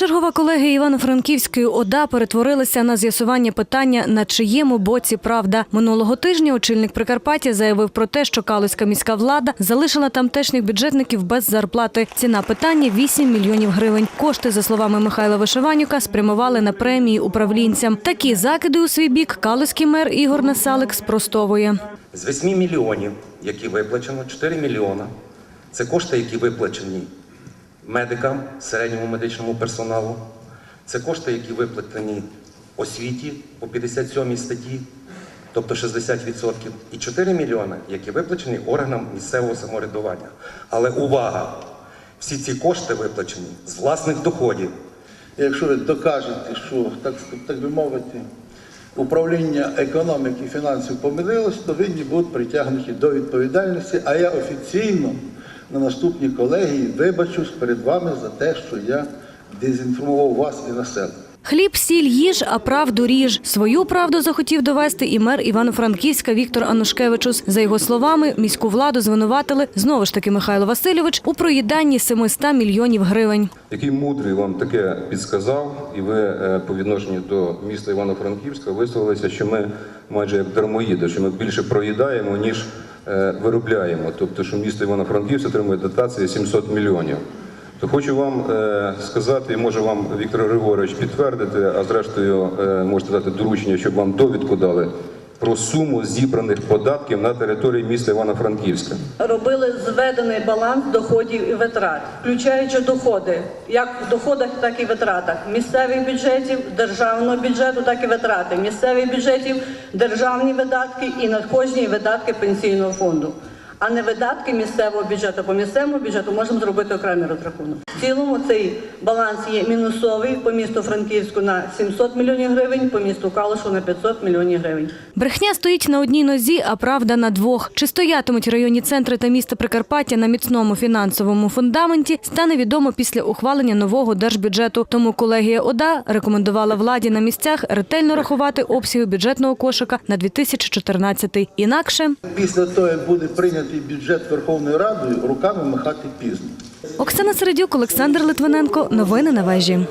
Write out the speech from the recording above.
Чергова колегія Івано-Франківської ОДА перетворилася на з'ясування питання, на чиєму боці правда. Минулого тижня очільник Прикарпаття заявив про те, що Калузька міська влада залишила тамтешніх бюджетників без зарплати. Ціна питання 8 мільйонів гривень. Кошти, за словами Михайла Вишиванюка, спрямували на премії управлінцям. Такі закиди у свій бік Калузький мер Ігор Насалик спростовує. З 8 мільйонів, які виплачено, 4 мільйона це кошти, які виплачені медикам, середньому медичному персоналу. Це кошти, які виплатені освіті по 57 статті, тобто 60%. І 4 мільйони, які виплачені органам місцевого самоврядування. Але увага! Всі ці кошти виплачені з власних доходів. Якщо ви докажете, що так, так би мовити, управління економіки і фінансів помилилось, то винні будуть притягнуті до відповідальності. А я офіційно на наступній колегії вибачусь перед вами за те, що я дезінформував вас і населення. Хліб, сіль, їж, а правду ріж. Свою правду захотів довести і мер Івано-Франківська Віктор Анушкевичус. За його словами, міську владу звинуватили знову ж таки Михайло Васильович у проїданні 700 мільйонів гривень. який мудрий вам таке підсказав, і ви е, по відношенню до міста Івано-Франківська висловилися, що ми майже як дармоїди, що ми більше проїдаємо, ніж е, виробляємо. Тобто, що місто Івано-Франківськ отримує дотації 700 мільйонів. То хочу вам е, сказати, і може вам Віктор Григорович підтвердити, а зрештою е, можете дати доручення, щоб вам довідку дали про суму зібраних податків на території міста Івано-Франківська. робили зведений баланс доходів і витрат, включаючи доходи, як в доходах, так і витратах місцевих бюджетів, державного бюджету, так і витрати місцевих бюджетів, державні видатки і надходжні видатки пенсійного фонду. А не видатки місцевого бюджету. По місцевому бюджету можемо зробити окремий розрахунок. В цілому цей баланс є мінусовий по місту Франківську на 700 мільйонів гривень, по місту Калушу на 500 мільйонів гривень. Брехня стоїть на одній нозі, а правда на двох. Чи стоятимуть районні центри та міста Прикарпаття на міцному фінансовому фундаменті, стане відомо після ухвалення нового держбюджету. Тому колегія ОДА рекомендувала владі на місцях ретельно рахувати обсяги бюджетного кошика на 2014. Інакше Після того, як буде прийнятий бюджет Верховної Ради руками махати пізно. Оксана Середюк, Олександр Литвиненко. Новини на вежі.